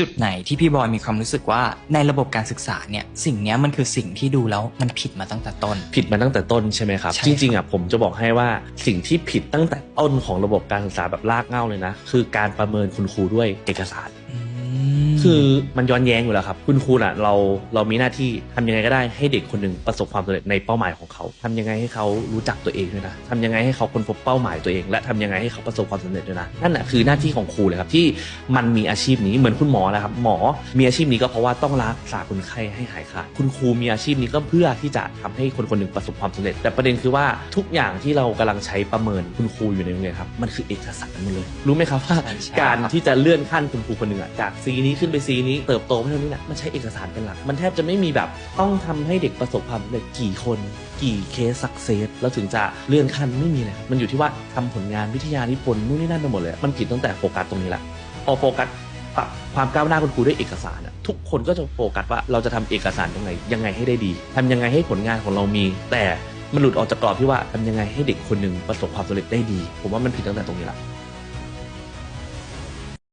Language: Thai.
จุดไหนที่พี่บอยมีความรู้สึกว่าในระบบการศึกษาเนี่ยสิ่งเนี้ยมันคือสิ่งที่ดูแล้วมันผิดมาตั้งแต่ต้น ผิดมาตั้งแต่ต้นใช่ไหมครับใช่จริงๆอะผมจะบอกให้ว่าสิ่งที่ผิดตั้งแต่ต้นของระบบการศึกษาแบบลากเหง้าเลยนะ คือการประเมินคุณครูด้วยเอกสารม คือมันย้อนแย้งอยู่แล้วครับ คุณครูน่ะเราเรามีหน้าที่ทำยังไงก็ได้ให้เด็กคนหนึ่งประสบความสำเร็จในเป้าหมายของเขาทำยังไงให้เขารู้จักตัวเองด้วยนะทำยังไงให้เขาค้นพบเป้าหมายตัวเอง และทำยังไงให้เขาประสบความสำเร็จด้วยนะนั่นแหะคือหน้าที่ของครูเลยครับที่มันมีอาชีพนี้เหมือนคุณหมอแหละครับหมอมีอาชีพนี้ก็เพราะว่าต้องรักษาคนไข้ให้หายขาดคุณครูมีอาชีพนี้ก็เพื่อที่จะทำให้คนคนหนึ่งประสบความสำเร็จ แต่ประเด็นคือว่าทุกอย่างที่เรากำลังใช้ประเมินคุณครูอยู่ในโรงเรียนครับมันคือเอกสารหมดเลย รู้ไหมครับว่าการที่จะเลื่อนขั้นคุณครูคนหนึ่งอะจากซีนี้ขึ้นไปซีนี้เติบโตไปเท่านี้นะมันใช้เอกสารเป็นหลัก มันแทบจะไม่มีแบบต้องทำให้เด็กประสบความสำเร็จกี่คน กี่เคสสักเซสแล้วถึงจะเลื่อนขั้นไม่มีเลยครับมันอยู่ที่ว่าทำผลงานวิทยานิพนธ์นู่นนี่นั่นไปหมดเลยมันผิดตั้งแต่โฟกัสตรงนี้แหละพอโฟกัสปรับความก้าวหน้าคุณครูด้วยเอกสารทุกคนก็จะโฟกัสว่าเราจะทำเอกสารยังไงยังไงให้ได้ดีทำยังไงให้ผลงานของเรามี แต่มันหลุดออกจากกรอบที่ว่าทำยังไงให้เด็กคนหนึ่งประสบความสำเร็จได้ดี ผมว่ามันผิดตั้งแต่ตรงนี้ละ